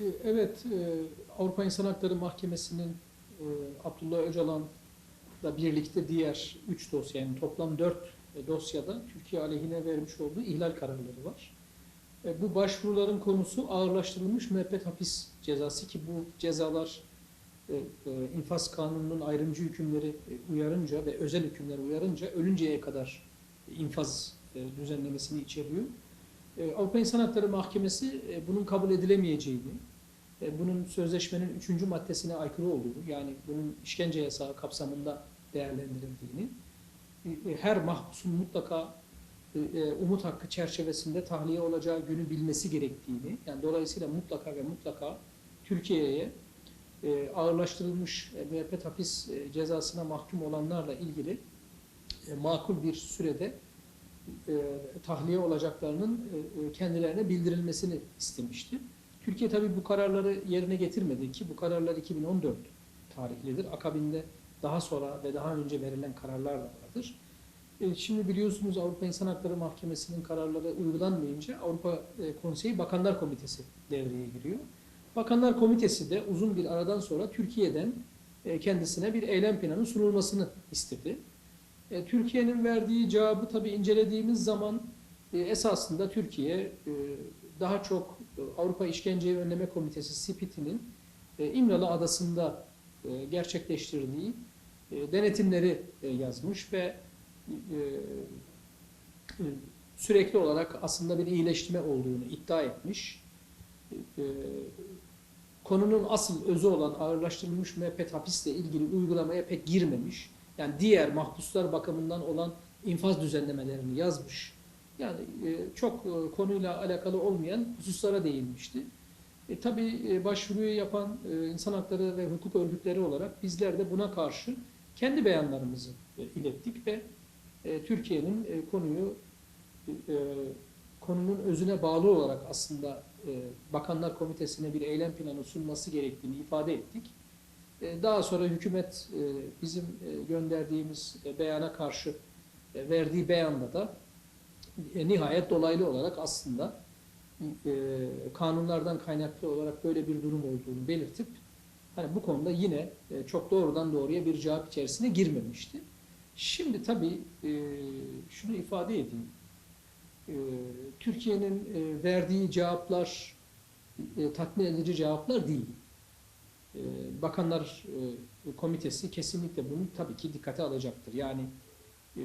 E, Evet, e, Avrupa İnsan Hakları Mahkemesi'nin e, Abdullah Öcalan'la birlikte diğer 3 dosya, yani toplam 4 dosyada Türkiye aleyhine vermiş olduğu ihlal kararları var. E, Bu başvuruların konusu ağırlaştırılmış müebbet hapis cezası ki bu cezalar e, e, infaz kanununun ayrımcı hükümleri e, uyarınca ve özel hükümler uyarınca ölünceye kadar infaz e, düzenlemesini içeriyor. E, Avrupa İnsan Hakları Mahkemesi e, bunun kabul edilemeyeceğini, e, bunun sözleşmenin üçüncü maddesine aykırı olduğunu, yani bunun işkence yasağı kapsamında değerlendirildiğini, e, e, her mahpusun mutlaka e, e, umut hakkı çerçevesinde tahliye olacağı günü bilmesi gerektiğini, yani dolayısıyla mutlaka ve mutlaka Türkiye'ye e, ağırlaştırılmış e, müebbet hapis e, cezasına mahkum olanlarla ilgili e, makul bir sürede e, tahliye olacaklarının e, e, kendilerine bildirilmesini istemişti. Türkiye tabii bu kararları yerine getirmedi ki bu kararlar 2014 tarihlidir. Akabinde daha sonra ve daha önce verilen kararlar da vardır. E, Şimdi biliyorsunuz Avrupa İnsan Hakları Mahkemesi'nin kararları uygulanmayınca Avrupa e, Konseyi Bakanlar Komitesi devreye giriyor. Bakanlar Komitesi de uzun bir aradan sonra Türkiye'den e, kendisine bir eylem planı sunulmasını istedi. Türkiye'nin verdiği cevabı tabii incelediğimiz zaman esasında Türkiye daha çok Avrupa İşkenceyi Önleme Komitesi SİPİT'inin e, İmralı Adası'nda e, gerçekleştirdiği e, denetimleri yazmış ve sürekli olarak aslında bir iyileştirme olduğunu iddia etmiş. Konunun asıl özü olan ağırlaştırılmış müebbet hapisle ilgili uygulamaya pek girmemiş. Yani diğer mahpuslar bakımından olan infaz düzenlemelerini yazmış. Yani e, çok e, konuyla alakalı olmayan hususlara değinmişti. E, tabii e, başvuruyu yapan insan hakları ve hukuk örgütleri olarak bizler de buna karşı kendi beyanlarımızı ilettik ve Türkiye'nin konuyu konunun özüne bağlı olarak aslında Bakanlar Komitesi'ne bir eylem planı sunması gerektiğini ifade ettik. Daha sonra hükümet bizim gönderdiğimiz beyana karşı verdiği beyanda da e, nihayet dolaylı olarak aslında e, kanunlardan kaynaklı olarak böyle bir durum olduğunu belirtip hani bu konuda yine e, çok doğrudan doğruya bir cevap içerisine girmemişti. Şimdi tabii e, şunu ifade edeyim. E, Türkiye'nin e, verdiği cevaplar e, tatmin edici cevaplar değil. E, Bakanlar e, Komitesi kesinlikle bunu tabii ki dikkate alacaktır. Yani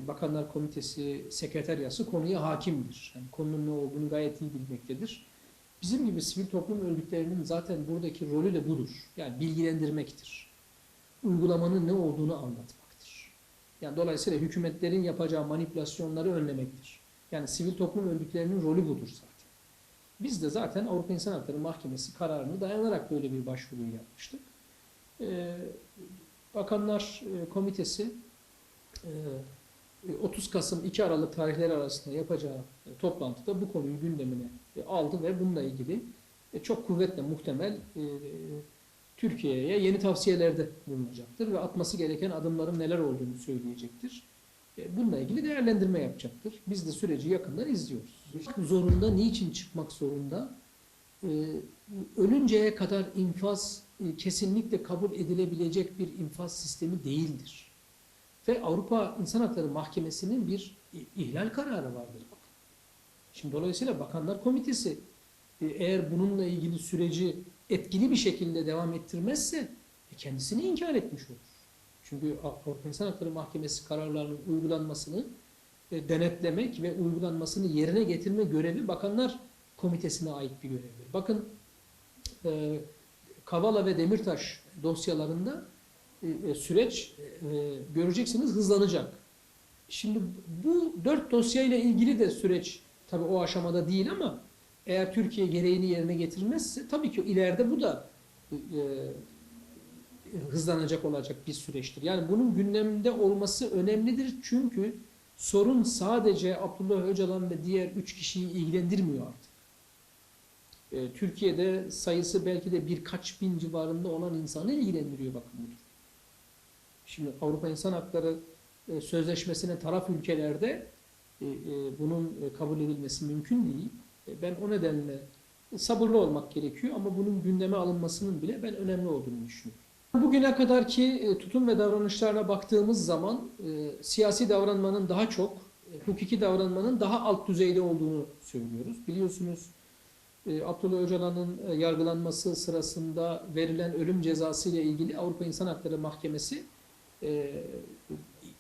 Bakanlar Komitesi sekreteryası konuya hakimdir. Yani konunun ne olduğunu gayet iyi bilmektedir. Bizim gibi sivil toplum örgütlerinin zaten buradaki rolü de budur. Yani bilgilendirmektir. Uygulamanın ne olduğunu anlatmaktır. Yani dolayısıyla hükümetlerin yapacağı manipülasyonları önlemektir. Yani sivil toplum örgütlerinin rolü budur zaten. Biz de zaten Avrupa İnsan Hakları Mahkemesi kararını dayanarak böyle bir başvuruyu yapmıştık. Ee, Bakanlar e, Komitesi e, 30 Kasım 2 Aralık tarihleri arasında yapacağı e, toplantıda bu konuyu gündemine e, aldı ve bununla ilgili e, çok kuvvetle muhtemel e, Türkiye'ye yeni tavsiyelerde bulunacaktır ve atması gereken adımların neler olduğunu söyleyecektir. E, Bununla ilgili değerlendirme yapacaktır. Biz de süreci yakından izliyoruz. Zorunda, niçin çıkmak zorunda? E, Ölünceye kadar infaz e, kesinlikle kabul edilebilecek bir infaz sistemi değildir. Ve Avrupa İnsan Hakları Mahkemesi'nin bir ihlal kararı vardır. Şimdi dolayısıyla Bakanlar Komitesi e, eğer bununla ilgili süreci etkili bir şekilde devam ettirmezse e, kendisini inkar etmiş olur. Çünkü Avrupa İnsan Hakları Mahkemesi kararlarının uygulanmasını e, denetlemek ve uygulanmasını yerine getirme görevi Bakanlar Komitesi'ne ait bir görevdir. Bakın Kavala ve Demirtaş dosyalarında e, e, süreç e, göreceksiniz hızlanacak. Şimdi bu dört dosyayla ilgili de süreç tabii o aşamada değil ama eğer Türkiye gereğini yerine getirmezse tabii ki ileride bu da hızlanacak olacak bir süreçtir. Yani bunun gündemde olması önemlidir çünkü sorun sadece Abdullah Öcalan ve diğer üç kişiyi ilgilendirmiyor artık. Türkiye'de sayısı belki de birkaç bin civarında olan insanı ilgilendiriyor bakın bu durum. Şimdi Avrupa İnsan Hakları e, Sözleşmesi'ne taraf ülkelerde e, e, bunun kabul edilmesi mümkün değil. Ben o nedenle sabırlı olmak gerekiyor ama bunun gündeme alınmasının bile ben önemli olduğunu düşünüyorum. Bugüne kadarki e, tutum ve davranışlarına baktığımız zaman siyasi davranmanın daha çok hukuki davranmanın daha alt düzeyde olduğunu söylüyoruz. Biliyorsunuz Abdullah Öcalan'ın yargılanması sırasında verilen ölüm cezası ile ilgili Avrupa İnsan Hakları Mahkemesi e,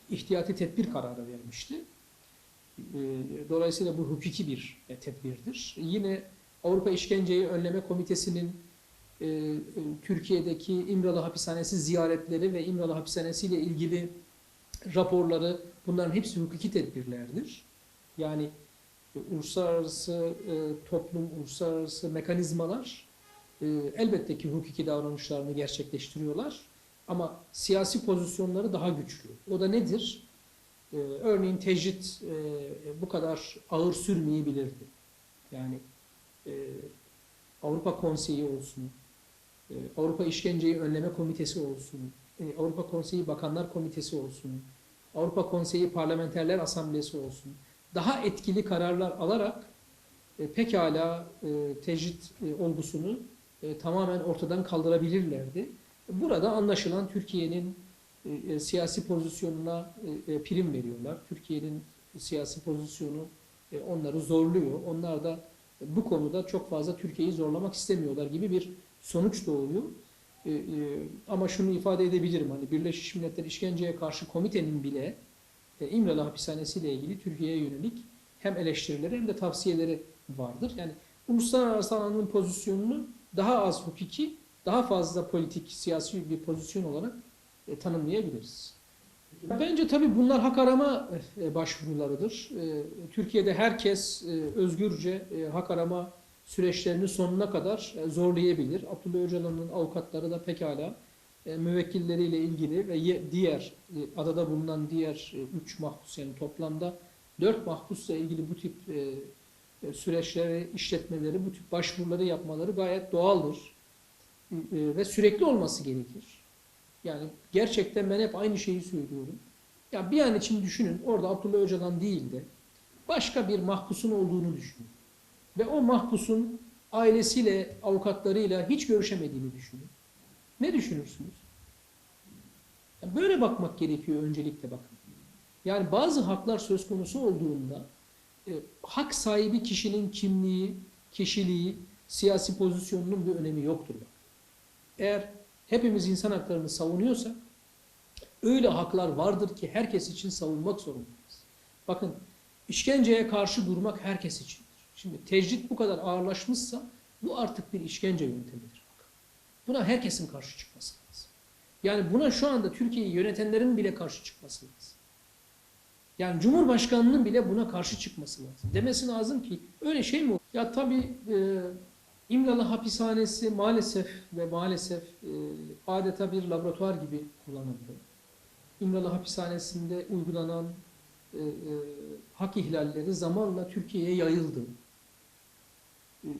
ihtiyati tedbir kararı vermişti. E, Dolayısıyla bu hukuki bir e, tedbirdir. Yine Avrupa İşkenceyi Önleme Komitesi'nin e, Türkiye'deki İmralı Hapishanesi ziyaretleri ve İmralı Hapishanesi ile ilgili raporları bunların hepsi hukuki tedbirlerdir. Yani uluslararası toplum, uluslararası mekanizmalar e, elbette ki hukuki davranışlarını gerçekleştiriyorlar ama siyasi pozisyonları daha güçlü. O da nedir? E, örneğin tecrit e, bu kadar ağır sürmeyebilirdi. Yani e, Avrupa Konseyi olsun, e, Avrupa İşkenceyi Önleme Komitesi olsun, e, Avrupa Konseyi Bakanlar Komitesi olsun, Avrupa Konseyi Parlamenterler Asamblesi olsun, daha etkili kararlar alarak e, pekala e, tecrit e, olgusunu e, tamamen ortadan kaldırabilirlerdi. Burada anlaşılan Türkiye'nin e, e, siyasi pozisyonuna e, e, prim veriyorlar. Türkiye'nin siyasi pozisyonu e, onları zorluyor. Onlar da bu konuda çok fazla Türkiye'yi zorlamak istemiyorlar gibi bir sonuç doğuyor. E, e, ama şunu ifade edebilirim hani Birleşmiş Milletler İşkenceye Karşı Komitenin bile e, İmralı Hapishanesi ile ilgili Türkiye'ye yönelik hem eleştirileri hem de tavsiyeleri vardır. Yani uluslararası alanın pozisyonunu daha az hukuki, daha fazla politik, siyasi bir pozisyon olarak e, tanımlayabiliriz. Bence tabii bunlar hak arama e, başvurularıdır. E, Türkiye'de herkes e, özgürce e, hak arama süreçlerini sonuna kadar e, zorlayabilir. Abdullah Öcalan'ın avukatları da pekala e, müvekkilleriyle ilgili ve ye- diğer e, adada bulunan diğer 3 mahpus yani toplamda 4 mahpusla ilgili bu tip e, e, süreçleri, işletmeleri, bu tip başvuruları yapmaları gayet doğaldır. E, Ve sürekli olması gerekir. Yani gerçekten ben hep aynı şeyi söylüyorum. Ya bir an için düşünün orada Abdullah Öcalan değil de başka bir mahpusun olduğunu düşünün. Ve o mahpusun ailesiyle, avukatlarıyla hiç görüşemediğini düşünün. Ne düşünürsünüz? Böyle bakmak gerekiyor öncelikle bakın. Yani bazı haklar söz konusu olduğunda e, hak sahibi kişinin kimliği, kişiliği, siyasi pozisyonunun bir önemi yoktur. Bak. Eğer hepimiz insan haklarını savunuyorsak öyle haklar vardır ki herkes için savunmak zorundayız. Bakın işkenceye karşı durmak herkes içindir. Şimdi tecrit bu kadar ağırlaşmışsa bu artık bir işkence yöntemidir. Buna herkesin karşı çıkması lazım. Yani buna şu anda Türkiye'yi yönetenlerin bile karşı çıkması lazım. Yani Cumhurbaşkanının bile buna karşı çıkması lazım. Demesi lazım ki öyle şey mi olur? Ya tabii e, İmralı hapishanesi maalesef ve maalesef e, adeta bir laboratuvar gibi kullanıldı. İmralı hapishanesinde uygulanan e, e, hak ihlalleri zamanla Türkiye'ye yayıldı. E, e,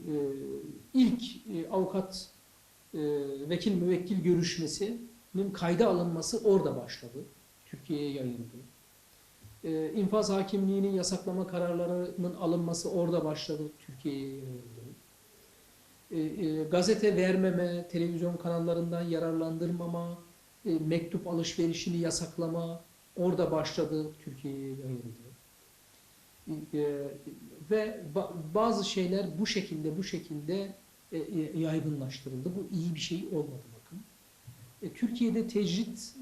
ilk e, avukat e, vekil müvekkil görüşmesinin kayda alınması orada başladı. Türkiye'ye yayıldı. E, infaz hakimliğinin yasaklama kararlarının alınması orada başladı. Türkiye'ye yayıldı. E, e, gazete vermeme, televizyon kanallarından yararlandırmama, e, mektup alışverişini yasaklama orada başladı, Türkiye'ye yayıldı. Ve ba- bazı şeyler bu şekilde bu şekilde e, yaygınlaştırıldı. Bu iyi bir şey olmadı bakın. Türkiye'de tecrit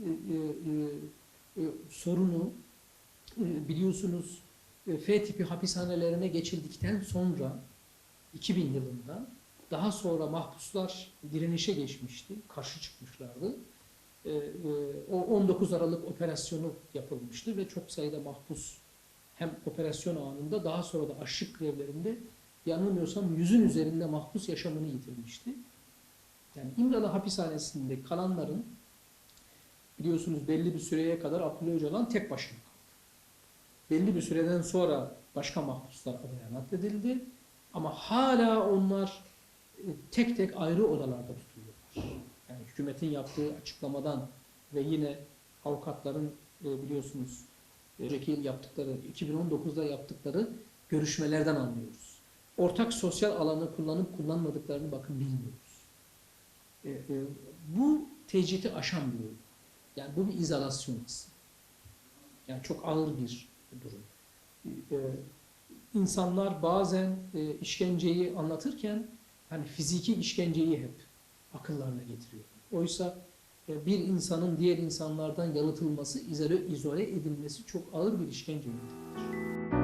sorunu biliyorsunuz F tipi hapishanelerine geçildikten sonra 2000 yılında daha sonra mahpuslar direnişe geçmişti, karşı çıkmışlardı. Ee, e, o 19 Aralık operasyonu yapılmıştı ve çok sayıda mahpus hem operasyon anında daha sonra da açlık grevlerinde yanılmıyorsam yüzün üzerinde mahpus yaşamını yitirmişti. Yani İmralı hapishanesinde kalanların biliyorsunuz belli bir süreye kadar Abdullah Öcalan tek başına kaldı. Belli bir süreden sonra başka mahpuslar adaya nakledildi ama hala onlar tek tek ayrı odalarda tutuluyorlar. Yani hükümetin yaptığı açıklamadan ve yine avukatların e, biliyorsunuz önceki yıl yaptıkları, 2019'da yaptıkları görüşmelerden anlıyoruz. ortak sosyal alanı kullanıp kullanmadıklarını bakın bilmiyoruz. E, e, bu tecriti aşan bir durum. Yani bu bir izolasyon aslında. Yani çok ağır bir durum. E, insanlar bazen e, işkenceyi anlatırken hani fiziki işkenceyi hep akıllarına getiriyor. Oysa e, bir insanın diğer insanlardan yalıtılması, izole, izole edilmesi çok ağır bir işkence yöntemidir.